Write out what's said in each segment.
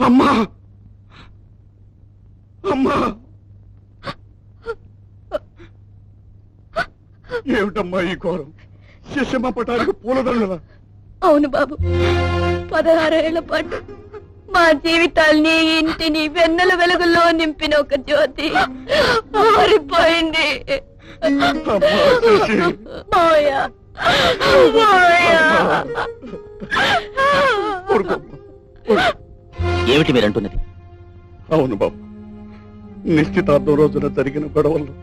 అమ్మా! అమ్మా! ఏమిటమ్మా ఈ ఘోరం? శిష్యమ్మ పటానికి పూలదండల? అవును బాబు. పదహారేళ్ళ పాటు మా జీవితాల్ని ఇంటిని వెన్నెల వెలుగుల్లో నింపిన ఒక జ్యోతి ఆరిపోయింది అమ్మా శశి ఏమిటి మీరంటున్నది? అవును బాబు. నిశ్చితార్థం రోజున జరిగిన గొడవల్లో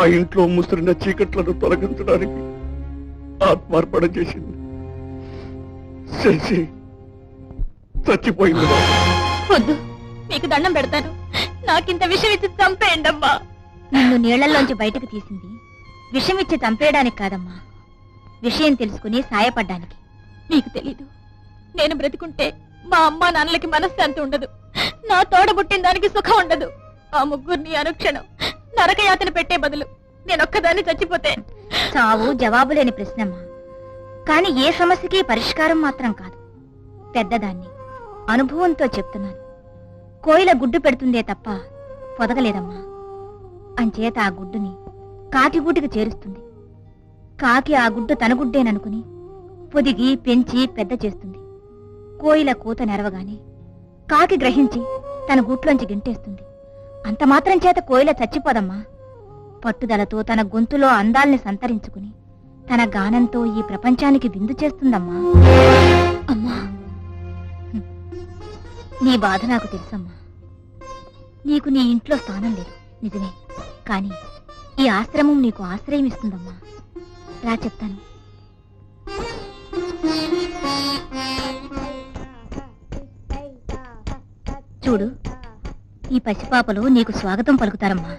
ఆ ఇంట్లో ముసిరిన చీకట్లను తొలగించడానికి ఆత్మార్పణ చేసింది. శశి చచ్చిపోయింది వద్దు మీకు దండం పెడతాను. నాకింత విషయం ఇచ్చి చంపేయండి అమ్మా నిన్ను నీళ్ళలోంచి బయటకు తీసింది విషం ఇచ్చి చంపేయడానికి కాదమ్మా. విషయం తెలుసుకుని సాయపడ్డానికి. మీకు తెలీదు. నేను బ్రతికుంటే మా అమ్మ నాన్నలకి మనశ్శాంతి ఉండదు. నా తోడ పుట్టిన దానికి సుఖం ఉండదు. ఆ ముగ్గురిని అనుక్షణం నరకయాతన పెట్టే బదులు నేనొక్కదాన్ని చచ్చిపోతే. చావు జవాబు లేని ప్రశ్నమ్మా. కాని ఏ సమస్యకి పరిష్కారం మాత్రం కాదు. పెద్దదాన్ని అనుభవంతో చెప్తున్నాను. కోయిల గుడ్డు పెడుతుందే తప్ప పొదగలేదమ్మా. అంచేత ఆ గుడ్డుని కాకిగూటికి చేరుస్తుంది. కాకి ఆ గుడ్డు తన గుడ్డేననుకుని పొదిగి పెంచి పెద్ద చేస్తుంది. కోయిల కూత నెరవగానే కాకి గ్రహించి తన గూట్లోంచి గింటేస్తుంది. అంత మాత్రం చేత కోయిల చచ్చిపోదమ్మా. పట్టుదలతో తన గొంతులో అందాల్ని సంతరించుకుని తన గానంతో ఈ ప్రపంచానికి విందు చేస్తుందమ్మా. అమ్మా! నీ బాధ నాకు తెలుసమ్మా. నీకు నీ ఇంట్లో స్థానం లేదు నిజమే. కానీ ఈ ఆశ్రమం నీకు ఆశ్రయం ఇస్తుందమ్మా. రా చెప్తాను. చూడు. ఈ పసిపాపలు నీకు స్వాగతం పలుకుతారమ్మా.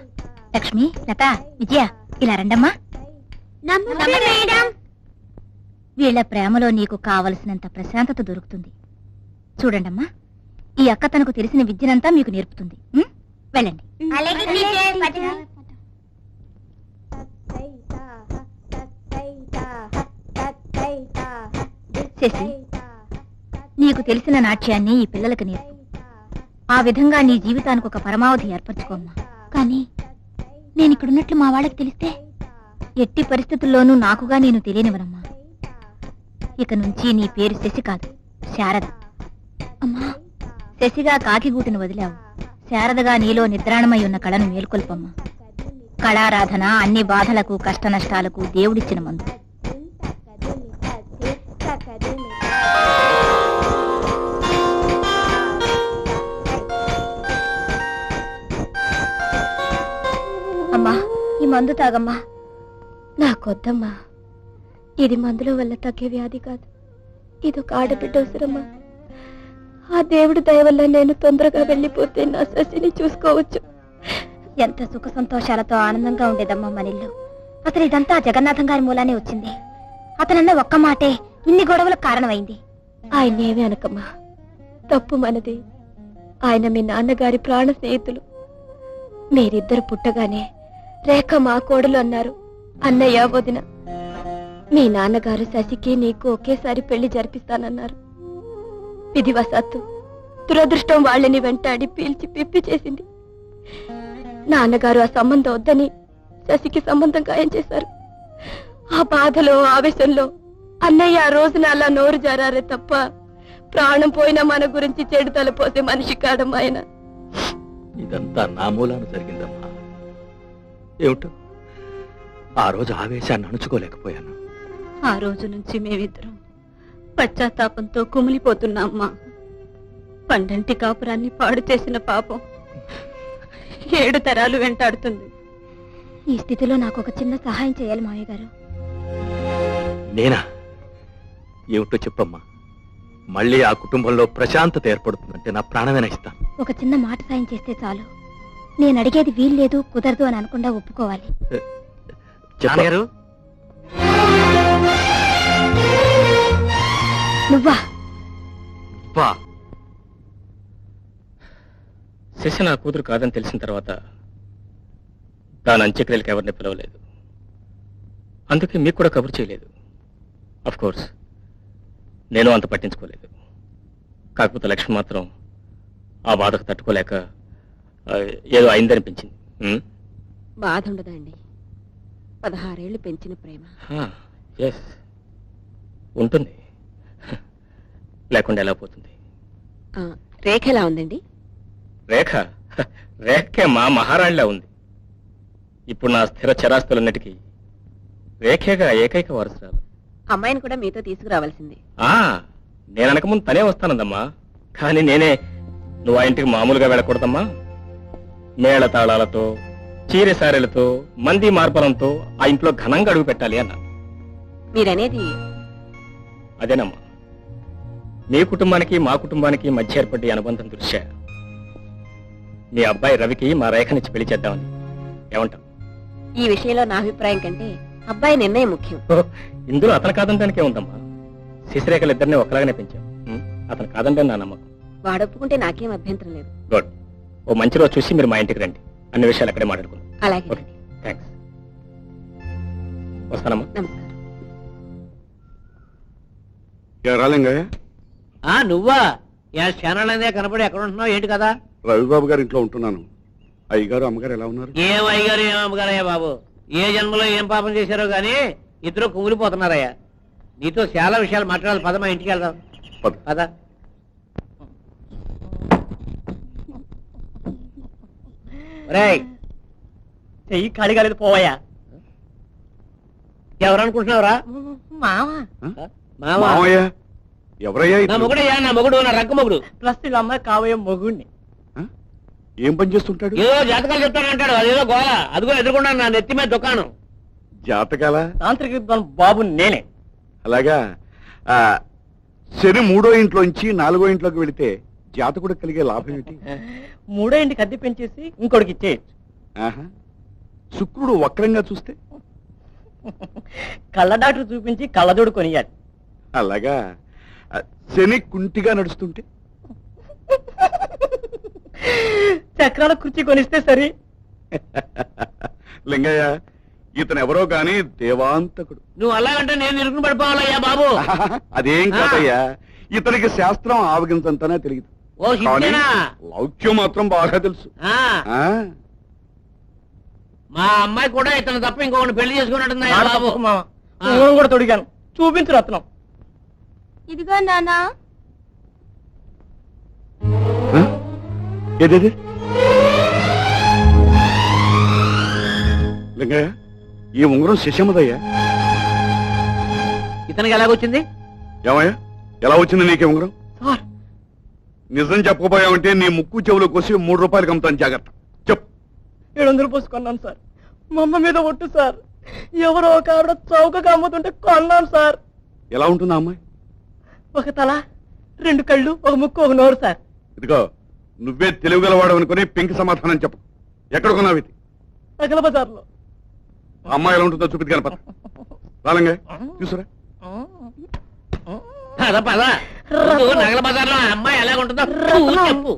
లక్ష్మి లత విజయ ఇలా రండమ్మా. వీళ్ళ ప్రేమలో నీకు కావలసినంత ప్రశాంతత దొరుకుతుంది. చూడండమ్మా ఈ అక్క తనకు తెలిసిన విద్యనంతా మీకు నేర్పుతుంది? వెళ్ళండి. శశి నీకు తెలిసిన నాట్యాన్ని ఈ పిల్లలకు నేర్పు. ఆ విధంగా నీ జీవితానికి ఒక పరమావధి ఏర్పరచుకోమ్మా. కానీ నేను ఇక్కడున్నట్లు మా వాళ్ళకి తెలిస్తే ఎట్టి పరిస్థితుల్లోనూ నాకుగా నేను తెలియనివనమ్మా ఇక నుంచి నీ పేరు శశి కాదు శారద. అమ్మా శశిగా కాకిగూటిని వదిలావు. శారదగా నీలో నిద్రాణమై ఉన్న కళను మేల్కొల్పమ్మా. కళారాధన అన్ని బాధలకు కష్ట నష్టాలకు దేవుడిచ్చిన మందు. మందు తాగమ్మా. నాకొద్దమ్మా. ఇది మందుల వల్ల తగ్గే వ్యాధి కాదు. ఇది ఒక ఆడబిడ్డ అవసరమ్మా ఆ దేవుడి దయ వల్ల నేను తొందరగా వెళ్ళిపోతే నా శశిని చూసుకోవచ్చు. ఎంత సుఖ సంతోషాలతో ఆనందంగా ఉండేదమ్మా మనిల్లు అసలు ఇదంతా జగన్నాథం గారి మూలానే వచ్చింది. అతనన్న ఒక్క మాటే ఇన్ని గొడవలకు కారణమైంది. ఆయన ఆయనేమి అనకమ్మా. తప్పు మనది. ఆయన మీ నాన్నగారి ప్రాణ స్నేహితులు. మీరిద్దరు పుట్టగానే రేఖ మా కోడలు అన్నారు. అన్నయ్య వదిన. మీ నాన్నగారు శశికి నీకు ఒకేసారి పెళ్ళి జరిపిస్తానన్నారు. విధివశాత్తు దురదృష్టం వాళ్ళని వెంటాడి పీల్చి పిప్పి చేసింది. నాన్నగారు ఆ సంబంధం వద్దని శశికి సంబంధం ఖాయం చేశారు. ఆ బాధలో ఆవేశంలో అన్నయ్య ఆ రోజున అలా నోరు జారారే తప్ప ప్రాణం పోయినా మన గురించి చెడు తలపోతే మనిషి కాడమ్మ ఆయన. ఇదంతా నా మూలాన జరిగిందమ్మా. ఏమిటో? ఆ రోజు ఆవేశాన్ని అణుచుకోలేకపోయాను. ఆ రోజు నుంచి మేమిద్దరం పశ్చాత్తాపంతో కుమిలిపోతున్నామ్మా. పండంటి కాపురాన్ని పాడు చేసిన పాపం ఏడు తరాలు వెంటాడుతుంది. ఈ స్థితిలో నాకు ఒక చిన్న సహాయం చేయాలి మావయ్య గారు. నేనా? ఏమిటో చెప్పమ్మా. మళ్ళీ ఆ కుటుంబంలో ప్రశాంతత ఏర్పడుతుందంటే నా ప్రాణమేనా ఇస్తాను ఒక చిన్న మాట సాయం చేస్తే చాలు. నేను అడిగేది వీల్లేదు కుదరదు అని అనకుండా ఒప్పుకోవాలి. చెప్పగారు నువ్వా? శశి నా కూతురు కాదని తెలిసిన తర్వాత దాని అంత్యక్రియలకు ఎవరిని పిలవలేదు. అందుకే మీకు కూడా కబురు చేయలేదు. అఫ్ కోర్స్ నేను అంత పట్టించుకోలేదు. కాకపోతే లక్ష్మి మాత్రం ఆ బాధకు తట్టుకోలేక ఏదో అయిందనిపించింది? బాధ ఉండదండి పదహారేళ్ళు పెంచిన ప్రేమ. ఎస్ ఉంటుంది. లేకుండా ఎలా పోతుంది? రేఖ ఎలా ఉందండి? రేఖ? రేఖే మా మహారాణిలా ఉంది. ఇప్పుడు నా స్థిర చరాస్తులన్నిటికీ రేఖేగా ఏకైక వారసురాలు. అమ్మాయిని కూడా మీతో తీసుకురావాల్సింది. ఆ నేను అనక ముందు తనే వస్తానందమ్మా. కానీ నేనే నువ్వు ఆ ఇంటికి మామూలుగా వెళ్ళకూడదమ్మా. మేళ తాళాలతో చీరె సారెలతో మంది మార్పలంతో ఆ ఇంట్లో ఘనంగా అడుగు పెట్టాలి అన్నా. మీరనేది అదేనమ్మా. మీ కుటుంబానికి మా కుటుంబానికి మధ్య ఏర్పడే అనుబంధం దృష్ట్యా మీ అబ్బాయి రవికి మా రేఖనిచ్చి పెళ్ళి చేద్దామని. ఏమంటావు ఈ విషయంలో నా అభిప్రాయం కంటే అబ్బాయి నిర్ణయం ముఖ్యం. ఇందులో అతను కాదంటానికే ఉందమ్మా. శిశిరేఖలు ఇద్దరిని ఒకలాగానే పెంచాం. ఉం? అతను కాదంటే నా నమ్మకం. వాడొప్పుకుంటే నాకేం అభ్యంతరం లేదు. గుడ్. ఓ మంచి రోజు చూసి మీరు మా ఇంటికి రండి. అన్ని విషయాలు అక్కడే మాట్లాడుకుందాం. అలాగే ఓకే థ్యాంక్స్ వస్తానమ్మా. నమస్కారం. రాలింగయ్య ఆ నువ్వా? యా క్షణాలనే కనపడి ఎక్కడ ఉంటున్నావు? ఏంటి కదా రవిబాబు గారి ఇంట్లో ఉంటున్నాను. అయ్యగారు అమ్మగారు ఎలా ఉన్నారు? ఏం అయ్యారు ఏం అమ్మగారయ్యా బాబు? ఏ జన్మలో ఏం పాపం చేశారో గానీ ఇద్దరు కుమిలిపోతున్నారయ్యా. నీతో చాలా విషయాలు మాట్లాడాలి. పద మా ఇంటికి వెళ్దాం. పద. పద రేయ్ చెయ్యి కాలేదు పోవయ్యా. ఎవరు అనుకుంటున్నావురా మావా? మామ మామయ్య ఎవరయ్యా నా ఇతను? మొగుడయ్యా నా మొగుడు నా రక్క మొగుడు. ప్లస్ వీళ్ళ అమ్మాయి కాబోయే మొగుడిని? ఏం పని చేస్తుంటాడు? ఏదో జాతకాలు చెప్తానంటాడు అదేదో గోల. అదిగో ఎదుర్కొన్నాను నా నెత్తి మీద దుకాణం. జాతకాల? తాంత్రిక విద్వాన్ బాబు నేనే. అలాగా? ఆ శని మూడో ఇంట్లోంచి నాలుగో ఇంట్లోకి వెళితే జాతకుడు కలిగే లాభం ఏంటి మూడో ఇంటికి అద్దె పెంచేసి ఇంకోటికి ఇచ్చేయచ్చు. ఆహా. శుక్రుడు వక్రంగా చూస్తే? కళ్ళ డాక్టర్ చూపించి కళ్ళజోడు కొనియాలి. అలాగా? ఆ, శని కుంటిగా నడుస్తుంటే? చక్రాల కుర్చీ కొనిస్తే సరి. లింగయ్య ఇతను ఎవరో గాని దేవాంతకుడు. నువ్వు అలాగంటే నేను ఇరుకుని పడిపోవాలయ్యా బాబు. అదేం కాదయ్యా? ఇతనికి శాస్త్రం ఆవగించంతనే తెలియదు. ఓ లౌక్యం మాత్రం బాగా తెలుసు. ఆ, మా అమ్మాయి కూడా ఇతను తప్ప ఇంకొకటి పెళ్ళి చేసుకున్నట్టుందయ్యా ఆడ బాబు. ఉంగరం కూడా తొడిగాను. చూపించు రత్నం. ఇదిగో నానా. ఆ? ఏదేది? లింగయ్య ఈ ఉంగరం శశమ్మదయ్యా ఇతనికి ఎలాగొచ్చింది? ఏమయ్యా ఎలా వచ్చింది నీకే ఉంగరం? నిజం చెప్పబోయావంటే నీ ముక్కు చెవులు కోసి మూడు రూపాయలకి అమ్ముతాను జాగ్రత్త. చెప్పు. ఏడు వందలు పోసుకున్నాను సార్. మా అమ్మ మీద ఒట్టు సార్. ఎవరో ఒక ఆవిడ చౌకగా అమ్ముతుంటే కొన్నాను సార్. ఎలా ఉంటుందా అమ్మాయి? ఒక తల రెండు కళ్ళు ఒక ముక్కు ఒక నోరు సార్. ఇదిగో నువ్వే తెలివిగలవాడు అనుకుని పెంకి సమాధానం చెప్పు. ఎక్కడ కొన్నావు ఇది? అఖిల బజార్లో. అమ్మాయి ఎలా ఉంటుందో చూపిది కనపడ రాలంగా తీసురా పద పద. నగల బజార్లో ఆ అమ్మాయి ఎలాగుంటుందో చెప్పు.